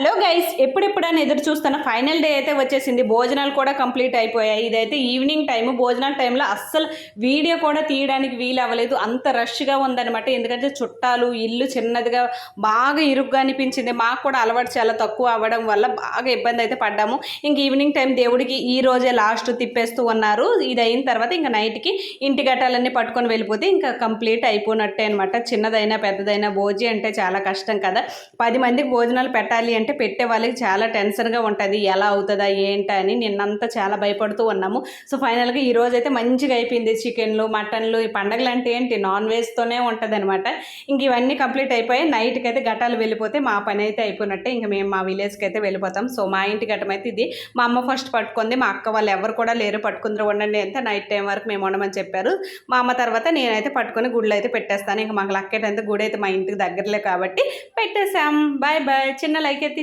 Hello guys ఎప్పుడెప్పుడని ఎదురు చూస్తున్న final day అయితే వచ్చేసింది. భోజనాలు కూడా కంప్లీట్ అయిపోయాయి. ఇదైతే ఈవినింగ్ టైం భోజనాల టైంలో అస్సలు వీడియో కూడా తీయడానికి వీలు అవ్వలేదు. అంత రష్గా ఉందన్నమాట. ఎందుకంటే చుట్టాలు ఇల్లు చిన్నదిగా బాగా ఇరుగ్గా అనిపించింది. మాకు కూడా అలవాటు చాలా తక్కువ అవ్వడం వల్ల బాగా ఇబ్బంది అయితే పడ్డాము. ఇంక ఈవినింగ్ టైం దేవుడికి ఈ రోజే లాస్ట్ తిప్పేస్తూ ఉన్నారు. ఇది అయిన తర్వాత ఇంకా నైట్కి ఇంటి గట్టాలన్నీ పట్టుకొని వెళ్ళిపోతే ఇంకా కంప్లీట్ అయిపోయినట్టే అనమాట చిన్నదైనా పెద్దదైనా భోజి అంటే చాలా కష్టం కదా. పది మందికి భోజనాలు పెట్టాలి అంటే పెట్టే వాళ్ళకి చాలా టెన్షన్గా ఉంటుంది. ఎలా అవుతుందా ఏంటా అని నిన్నంతా చాలా భయపడుతూ ఉన్నాము. సో ఫైనల్గా ఈరోజు అయితే మంచిగా అయిపోయింది చికెన్లు మటన్లు. ఈ పండగలు అంటే ఏంటి? నాన్ వెజ్తోనే ఉంటుంది అనమాట ఇంక ఇవన్నీ కంప్లీట్ అయిపోయి నైట్కి అయితే ఘటాలు వెళ్ళిపోతే మా పని అయితే అయిపోయినట్టే. ఇంక మేము మా విలేజ్కి అయితే వెళ్ళిపోతాం. సో మా ఇంటి ఘటం అయితే ఇది. మా అమ్మ ఫస్ట్ పట్టుకుంది. మా అక్క వాళ్ళు ఎవరు కూడా లేరు. పట్టుకుందరు ఉండండి అంత నైట్ టైం వరకు మేము ఉండమని చెప్పారు. మా అమ్మ తర్వాత నేనైతే పట్టుకొని గుళ్ళు అయితే పెట్టేస్తాను. ఇంకా మాకు లక్కేటంటే గుడి అయితే మా ఇంటికి దగ్గరలే కాబట్టి పెట్టేశాం. బాయ్ బాయ్ చిన్న లైక్ అయితే